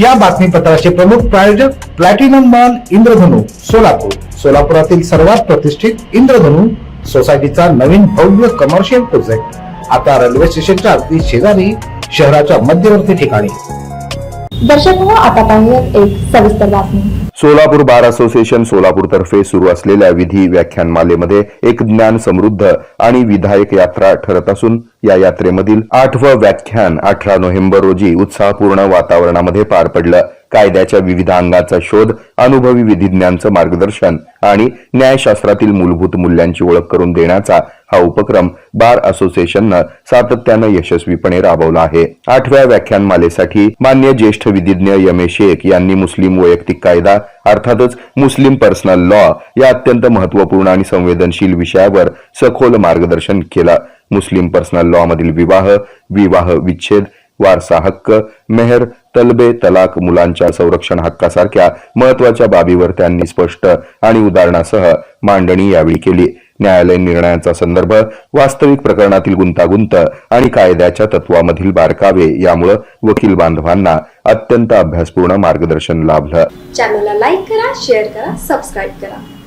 या बातमीपत्राचे प्रमुख प्रायोजक प्लॅटिनम मॉल इंद्रधनु सोलापूर. सोलापुरातील सर्वात प्रतिष्ठित इंद्रधनु सोसायटीचा नवीन भव्य कमर्शियल प्रोजेक्ट आता रेल्वे स्टेशनच्या अगदी शेजारी शहराच्या मध्यवर्ती ठिकाणी. दर्शक हो आता पाहूयात एक सविस्तर बातमी. सोलापूर बार असोसिएशन सोलापूर तर्फे सुरू असलेल्या विधी व्याख्यानमालेमध्ये एक ज्ञान समृद्ध आणि विधायक यात्रा ठरत असून या यात्रेमधील आठवं व्याख्यान अठरा नोव्हेंबर रोजी उत्साहपूर्ण वातावरणामध्ये पार पडलं. कायद्याच्या विविध अंगाचा शोध अनुभवी विधिज्ञांचं मार्गदर्शन आणि न्यायशास्त्रातील मूलभूत मूल्यांची ओळख करून देण्याचा हा उपक्रम बार असोसिएशननं सातत्यानं यशस्वीपणे राबवला आहे. आठव्या व्याख्यानमालेसाठी मान्य ज्येष्ठ विधिज्ञ यमे शेख यांनी मुस्लिम वैयक्तिक कायदा अर्थातच मुस्लिम पर्सनल लॉ या अत्यंत महत्त्वपूर्ण आणि संवेदनशील विषयावर सखोल मार्गदर्शन केलं. मुस्लिम पर्सनल लॉ मधील विवाह विवाह विच्छेद वारसा हक्क मेहर तलबे तलाक मुलांच्या संरक्षण हक्कासारख्या महत्त्वाच्या बाबीवर त्यांनी स्पष्ट आणि उदाहरणासह मांडणी यावेळी केली. न्यायालयीन निर्णयाचा संदर्भ वास्तविक प्रकरणातील गुंतागुंत आणि कायद्याच्या तत्वामधील बारकावे यामुळं वकील बांधवांना अत्यंत अभ्यासपूर्ण मार्गदर्शन लाभलं. चॅनलला लाईक करा शेअर करा सबस्क्राईब करा.